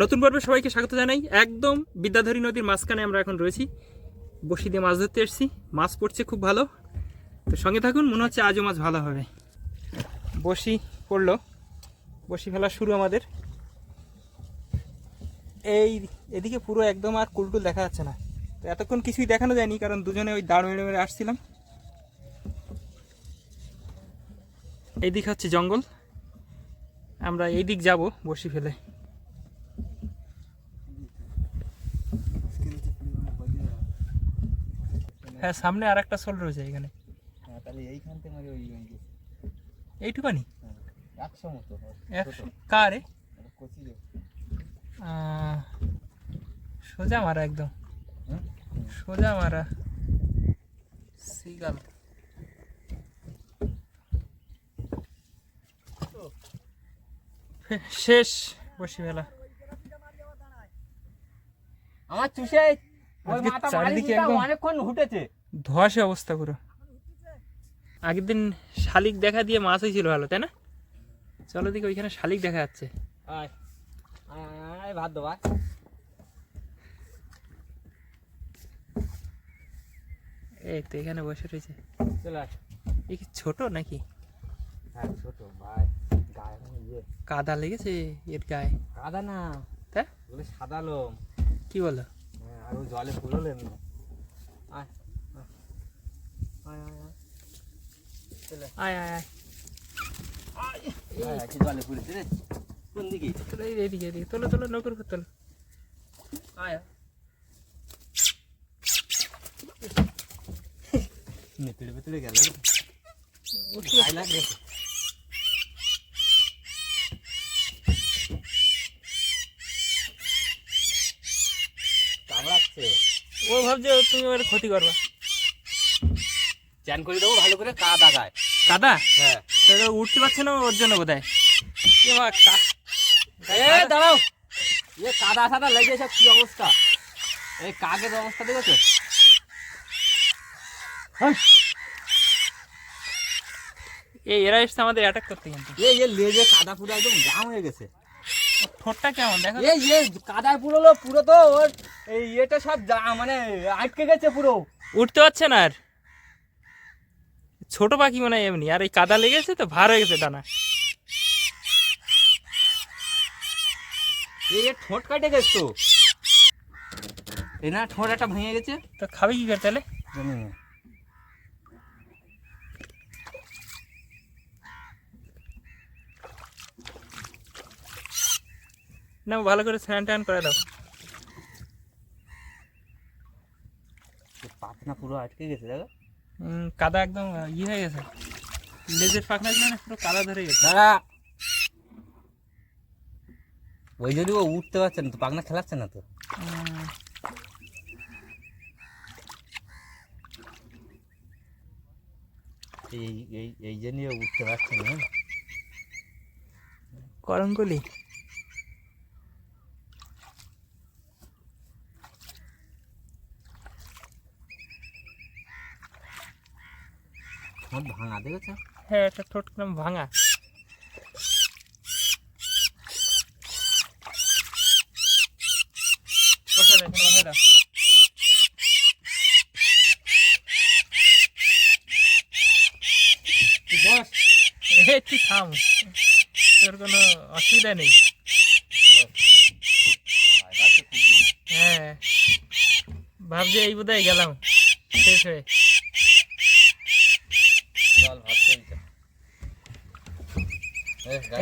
নতুন পর্বে সবাইকে স্বাগত জানাই। একদম বিদ্যাধরী নদীর মাঝখানে আমরা এখন রয়েছি। বসি দিয়ে মাছ ধরতে এসেছি। মাছ পড়ছে খুব ভালো। তো সঙ্গে থাকুন, মনে হচ্ছে আজও মাছ ভালো হবে। বসি পড়ল। বসি ফেলা শুরু আমাদের। এই এদিকে পুরো একদম আর কুলটুল দেখা যাচ্ছে না। তো এতক্ষণ কিছুই দেখানো যায়নি, কারণ দুজনে ওই দাঁড় মেরে মেরে আসছিলাম। এইদিকে হচ্ছে জঙ্গল। আমরা এই দিক যাব বসি ফেলে। হ্যাঁ সামনে আর একটা সোল রয়েছে এখানে। হ্যাঁ তাহলে এইখান থেকে মানে ওই ওই এইটুকানি? হ্যাঁ, একশো মতো একশো কারে? সোজা মারা একদম। সোজা মারা। সিগাল। শেষ বসি মেলা আমার চুষে চারিদিকে একদম- অনেকক্ষণ উঠেছে। ধোয়াশে অবস্থা পুরো। আগের দিন শালিক দেখা দিয়ে মাছ হয়েছিল ভালো তাই না? চলো দিকে ওইখানে শালিক দেখা যাচ্ছে। আয় আয়, আয় ভাত দেবা এই তো এখানে বসে রয়েছে। চলে। এ কি ছোট নাকি? হ্যাঁ ছোট ভাই গায়ে ইয়ে। কাদা লেগেছে এর গায়ে। কাদা না তা? সাদা লোম। কি বলো? হ্যাঁ, আর ও জলে ফুললেন না আয় আয়। আয় আয় আয় চলে আয় আয় আয় আয়, আয়, কি জলে ফুলেছে রে কোন দিকে তোলো এই এদিকে এদিকে তোলো তোলো নৌকর উপর তোলো আয় আয়। নেতড়ে পেতড়ে গেল রে। গায়ে ভাবছে তুমি ওর ক্ষতি করবা? চ্যান করে দেবো ভালো করে কা দাগায় কাদা? হ্যাঁ। তো ও উঠতে পারছে না ওর জন্য বোধ হয় দাঁড়াও। এ কাদা সাদা লেগে সব কি অবস্থা? এই কাকের অবস্থা দেখেছ? এই এরা এসছে আমাদের অ্যাটাক করতে কিন্তু। যে লেজে কাদা পুরো একদম জাম হয়ে গেছে। ঠোঁটটা কেমন? দেখো এই যে কাদায় পুরো পুরো তো ওর এই ইয়েটা সব মানে আটকে গেছে পুরো। উঠতে পারছে না আর। ছোট পাখি মনে হয় এমনি। আর এই কাদা লেগেছে তো ভার হয়ে গেছে ডানা এই ঠোঁট কাটে গেছে তো। এই না ঠোঁট একটা ভেঙে গেছে। তো খাবে কি করে তাহলে? জানি না না ভালো করে স্নান টান করে দাও এই পাখনা পুরো আটকে গেছে দেখো উম, কাদা একদম আহ, ইয়ে হয়ে গেছে লেজের পাখনা ছিল না পুরো কাদা ধরে গেছে দাদা ওই যদি ও উঠতে পারছে না তো পাখনা খেলাচ্ছে না তো উম, এই এই এই জন্যই ও উঠতে পারছে না জানো? ঠোঁট ভাঙা দেখেছ? হ্যাঁ একটা ঠোঁট কিরম ভাঙা। বসে দাও, এখানে বসে দাও। তুই বস। এ, তুই থাম। তোর কোনো অসুবিধা নেই। হ্যাঁ ভাবছি এই বোধহয় গেলাম। শেষ হয়ে চল ভাত খেয়ে চল।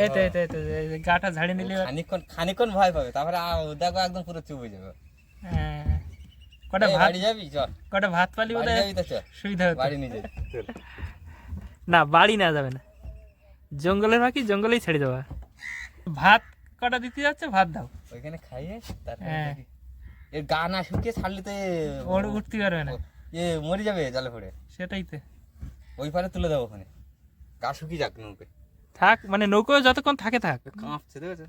এ, এই তো গাটা ঝাড়ি নিলে খানিকক্ষণ খানিকক্ষণ ভয় পাবে। তারপরে দেখো একদম পুরো চুপ হয়ে যাবে। হ্যাঁ। কটা ভাত বাড়ি যাবি? চল। কটা ভাত পালি চল। সুবিধা হতো। বাড়ি নিয়ে না বাড়ি না যাবে না। জঙ্গলের বাকি জঙ্গলেই ছেড়ে দেওয়া। ভাত কটা দিতে যাচ্ছে? ভাত দাও। ওইখানে খাইয়ে তারপরে হ্যাঁ। এর গা না শুকিয়ে ছাড়লে তো এ- ওর উঠতে পারবে না। এ মরে যাবে জলে পড়ে। সেটাই তো। ওই পারে তুলে দেবো ওখানে। গা শুকিয়ে যাক নৌকে থাক মানে নৌকো যতক্ষণ থাকে থাক। কাঁপছে দেখেছ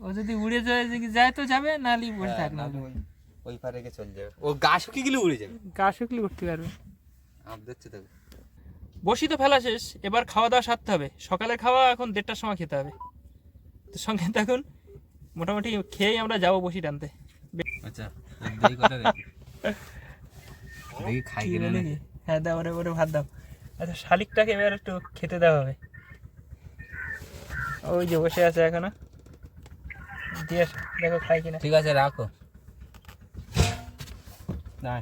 ও যদি উড়ে যায় যে যায় তো যাবে নাহলে বসে হ্যাঁ, থাক না ওই পারে গিয়ে চলে যাবে। ও গা শুকিয়ে গেলে উড়ে যাবে। গা শুকলে উঠতে পারবে। আপ দিচ্ছে দেখো বসি তো ফেলা শেষ এবার খাওয়া দাওয়া সারতে হবে। সকালে খাওয়া এখন দেড়টার সময় খেতে হবে। তো সঙ্গে থাকুন মোটামুটি খেয়েই আমরা যাব বসি টানতে। আচ্ছা দেখি খাই হ্যাঁ দাও ওরে ওরে ভাত দাও। আচ্ছা শালিকটাকে এবার একটু খেতে দেওয়া হবে। ওই যে বসে আছে এখনও। দিয়ে দেখো খাই কিনা। ঠিক আছে রাখো। না।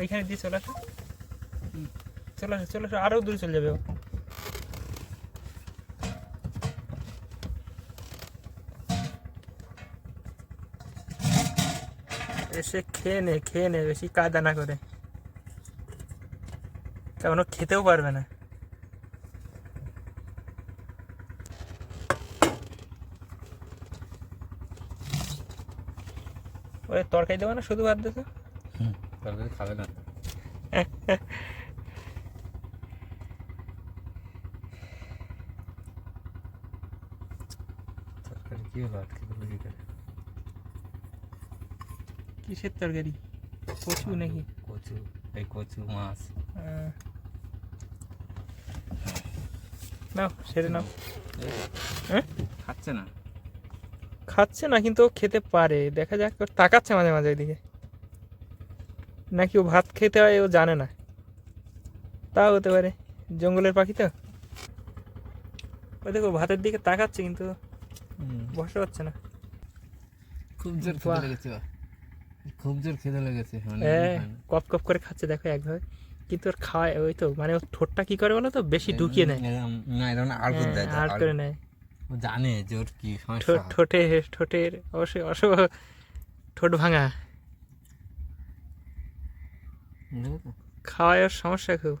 ওইখানে দিয়ে চলে আসো। চলে আসো চলে আসো। আরও দূরে চলে যাবে ও। এসে খেয়ে নে খেয়ে নে বেশি কাদা না করে। কারণ ও খেতেও পারবে না। ওরে তরকারি দেবো না শুধু ভাত দেবো? তরকারি খাবে না। তরকারি কি হলো আটকে দিল কি করে? কিসের তরকারি? কচু নাকি? কচু এই কচু মাছ। নাও সেরে নাও। হ্যাঁ? খাচ্ছে না। খাচ্ছে না কিন্তু ও খেতে পারে। দেখা যাক তাকাচ্ছে মাঝে মাঝে ওইদিকে নাকি ও ভাত খেতে হয় ও জানে না। তাও হতে পারে। জঙ্গলের পাখি তো। ও দেখো ভাতের দিকে তাকাচ্ছে কিন্তু বসে পাচ্ছে না। খুব জোর লেগেছে। খুব জোর খেতে লেগেছে হ্যাঁ দিন কপ কপ করে খাচ্ছে দেখো একভাবে। কিন্তু ওর খাওয়ায় ওই তো মানে ওর ঠোঁটটা কি করে বলো তো? বেশি ঢুকিয়ে নেয়। না এরকম আর করে দেয় হ্যাঁ, আর্ট আর- করে নেয়। ও জানে যে ওর কি সমস্যা। ঠোঁটে ঠোঁটের অবশ্যই অস ঠোঁট ভাঙা। খাওয়ায় ওর সমস্যা খুব।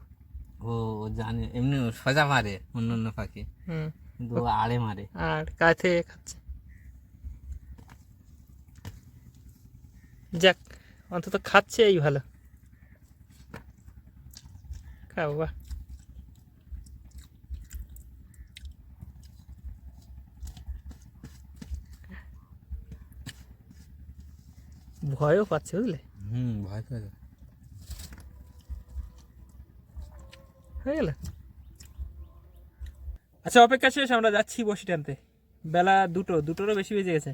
ও জানে এমনি সোজা মারে অন্য অন্য পাখি। হুম। কিন্তু আড়ে মারে। আর কাছে খাচ্ছে। যাক অন্তত খাচ্ছে এই ভালো। খাও বাহ। ভয়ও পাচ্ছে বুঝলে? হুম ভয় করে হয়ে গেল? আচ্ছা অপেক্ষা শেষ আমরা যাচ্ছি বসি টানতে। বেলা দুটো দুটোরও বেশি বেজে গেছে।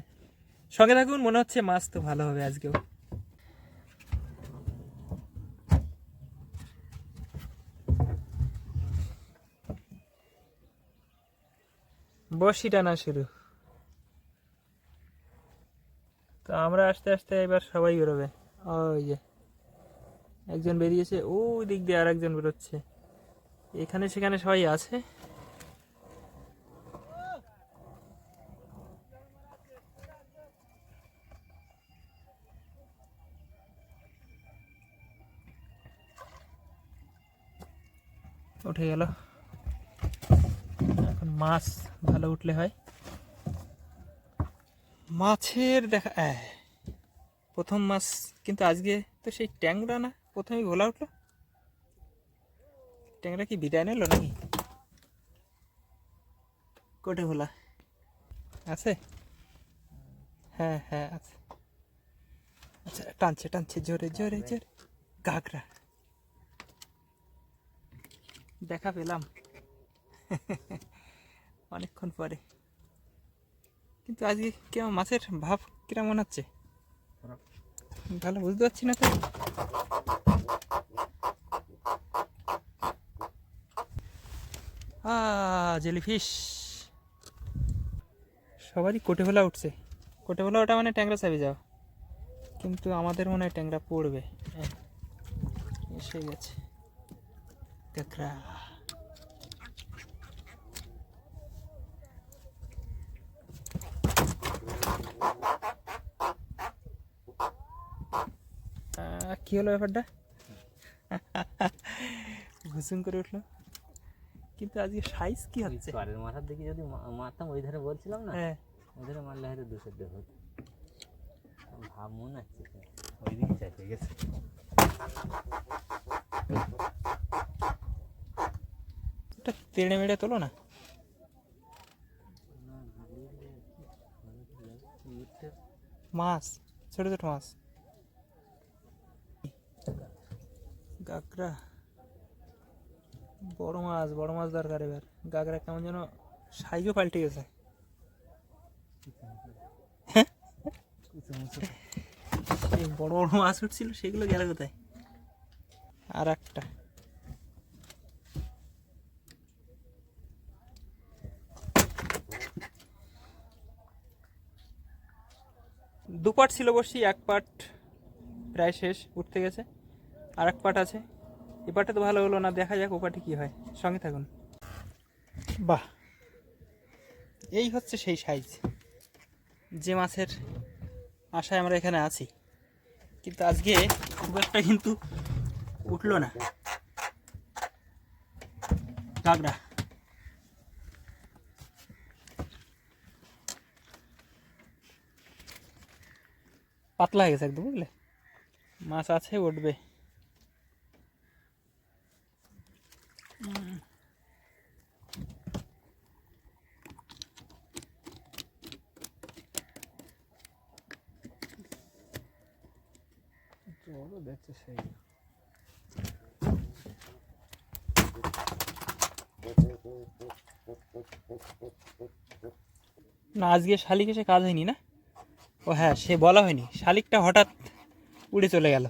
সঙ্গে থাকুন মনে হচ্ছে মাছ তো ভালো হবে আজকেও। বসি টানা শুরু। তো আমরা আস্তে আস্তে এবার সবাই বেরোবে। ওই যে, একজন বেরিয়েছে ওই দিক দিয়ে আর একজন বেরোচ্ছে। এখানে সেখানে সবাই আছে। উঠে গেল। মাছ ভালো উঠলে হয়? মাছের দেখা প্রথম মাছ কিন্তু আজকে তো সেই ট্যাংরা না? প্রথমে ঘোলা উঠল? ট্যাংরা কি বিদায় নিল নাকি? কোটে ভোলা আছে? হ্যাঁ হ্যাঁ আছে। আচ্ছা টানছে টানছে, জোরে জোরে জোরে। গাগরা দেখা পেলাম। অনেকক্ষণ পরে। কিন্তু আজকে কেমন মাছের ভাব কিরম মনে হচ্ছে? ভালো বুঝতে পারছি না তো। জেলিফিশ। সবারই কোটে ভোলা উঠছে। কোটে ভোলা ওটা মানে ট্যাংরা চাবি যাওয়া। কিন্তু আমাদের মনে হয় ট্যাংরা পড়বে। হ্যাঁ, এসে গেছে। কাঁকড়া। কি হলো ব্যাপারটা ঘুসুম করে উঠল কিন্তু আজকে সাইজ কি হচ্ছে পাড়ের মাথার দিকে যদি মারতাম ওই ধারে বলছিলাম না হ্যাঁ ওই ধারে মারলে হয়তো দুশো দেহ ভাব মনে হচ্ছে ওই দিকে চাইতে গেছে তেড়ে মেড়ে তোলো না মাছ ছোট ছোট মাছ কাঁকড়া। বড় মাছ বড় মাছ দরকার এবার। গাগরা কেমন যেন সাইজও পাল্টে গেছে। সেই বড় বড় মাছ উঠছিল, সেগুলো গেল কোথায়? আর একটা। দু পাট ছিল বসি, এক পাট প্রায় শেষ, উঠতে গেছে। আর এক পাট আছে। এ পাটে তো ভালো হলো না, দেখা যাক ও পাটে কী হয়। সঙ্গে থাকুন। বাহ। এই হচ্ছে সেই সাইজ যে মাছের আশায় আমরা এখানে আছি। কিন্তু আজকে খুব একটা কিন্তু উঠল না। কাঁকড়া পাতলা হয়ে গেছে একদম, বুঝলে? মাছ আছে, উঠবে। না আজকে শালিক এসে কাজ হয়নি না? ও হ্যাঁ সে বলা হয়নি। শালিকটা হঠাৎ উড়ে চলে গেল।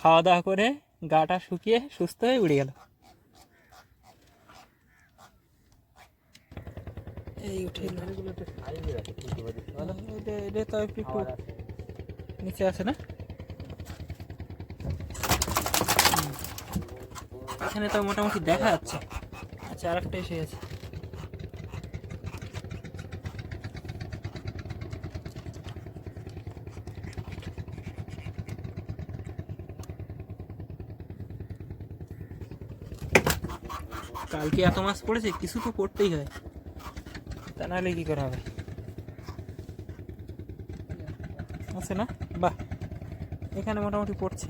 খাওয়া দাওয়া করে গাটা শুকিয়ে সুস্থ হয়ে উড়ে গেল। এই উঠে এটা এটা তো একটু নিচে আছে না? এখানে তো মোটামুটি দেখা যাচ্ছে। আচ্ছা আর একটা এসে গেছে। কালকে এত মাছ পড়েছে, কিছু তো পড়তেই হয়। তা নাহলে কি করা হবে? আছে না? বাহ। এখানে মোটামুটি পড়ছে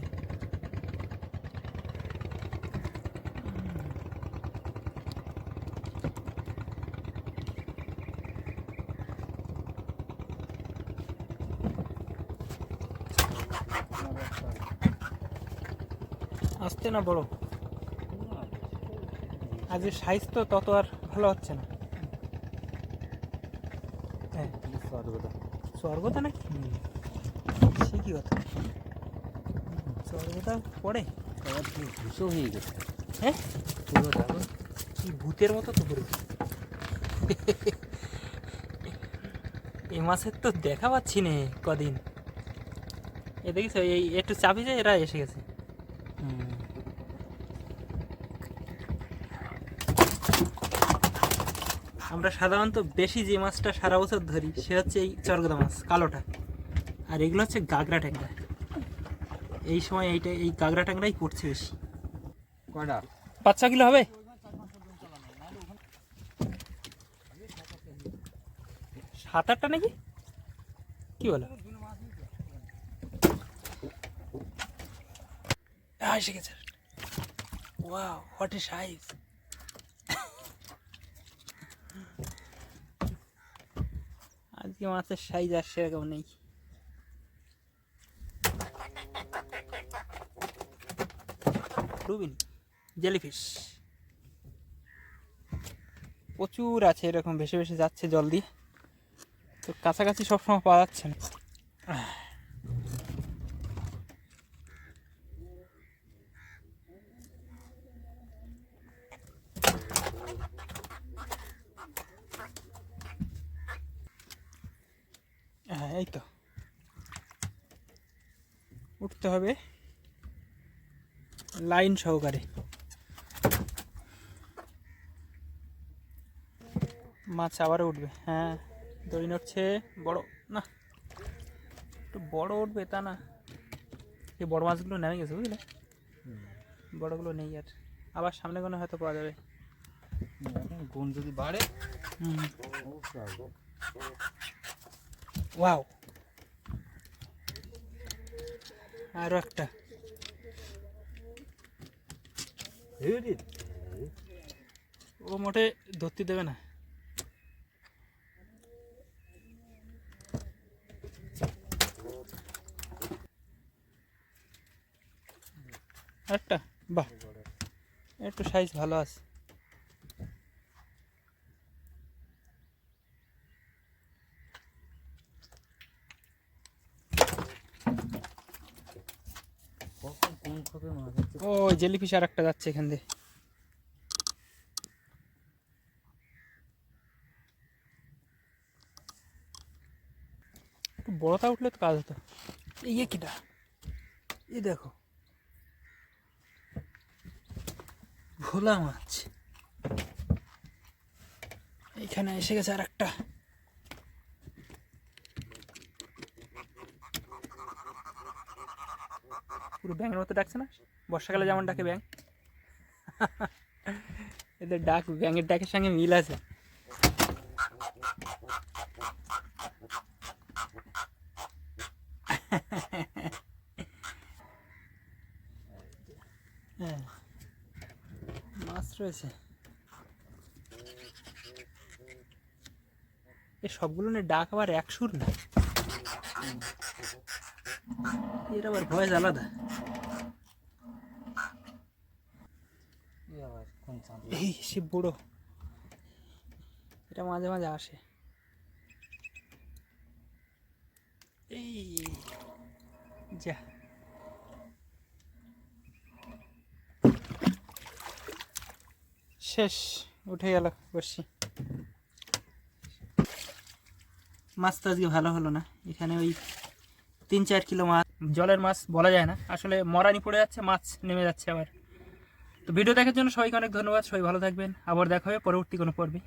আসতে না বড় আজকে সাইজ তো তত আর ভালো হচ্ছে না। হ্যাঁ স্বর্গতা নাকি? সে কি কথা? স্বর্গতা পড়ে? ভুষো হয়ে গেছে। হ্যাঁ? পুরো দেখো কি ভূতের মতো তো পড়ে? এই মাছের তো দেখা পাচ্ছি নে কদিন। এ দেখিস এই একটু চাপি যায় এরা এসে গেছে। আমরা সাধারণত বেশি যে মাছটা সারা বছর ধরি সে হচ্ছে এই চরগদা মাছ কালোটা। আর এগুলো হচ্ছে গাগরা ট্যাংরা। এই সময় এইটা এই গাগরা ট্যাংরাই পড়ছে বেশি। কয়টা? পাঁচ ছ কিলো হবে? সাত আটটা নাকি? কি বলো? এসে গেছে। ওয়াও হোয়াট এ সাইজ আজকে মাছের সাইজ আর সেরকম নেই। রুবিন জেলিফিশ প্রচুর আছে, এরকম ভেসে ভেসে যাচ্ছে জল দিয়ে তো কাছাকাছি সবসময় পাওয়া যাচ্ছে না হ্যাঁ এই তো উঠতে হবে। লাইন সহকারে। মাছ আবারও উঠবে। হ্যাঁ দড়ি নড়ছে। বড় না একটু বড় উঠবে তা না। এই বড় মাছগুলো নেমে গেছে বুঝলে? বড়গুলো নেই আর। আবার সামনে কোনো হয়তো পাওয়া যাবে। গুণ যদি বাড়ে। হুম। ওয়াও। আরও একটা। ও মোটে ধরতে দেবে না। একটা বাহ। একটু সাইজ ভালো আছে কখন কোন খোপে মাছ হচ্ছে ও জেলিফিশ আর একটা যাচ্ছে এখান দিয়ে। একটু বড়টা উঠলে তো কাজ হতো। ইয়ে কিটা? এই দেখো। ভোলা মাছ। এখানে এসে গেছে আর একটা পুরো ব্যাঙের মতো ডাকছে না? বর্ষাকালে যেমন ডাকে ব্যাং এদের ডাক, ব্যাঙের ডাকের সঙ্গে মিল আছে। মাছ রয়েছে। এ সবগুলো নিয়ে ডাক আবার এক সুর না। এর আবার ভয়েস আলাদা এই আবার কোন চাঁদ এই সে বুড়ো। এটা মাঝে মাঝে আসে। এই যা। শেষ উঠে গেল বসছি। মাছ তো আজকে ভালো হলো না। এখানে ওই তিন চার কিলো মাছ জলের মাছ বলা যায় না। আসলে মরানি পড়ে যাচ্ছে মাছ নেমে যাচ্ছে আবার। তো ভিডিও দেখার জন্য সবাইকে অনেক ধন্যবাদ, সবাই ভালো থাকবেন, আবার দেখা হবে পরবর্তী কোনো পর্বে।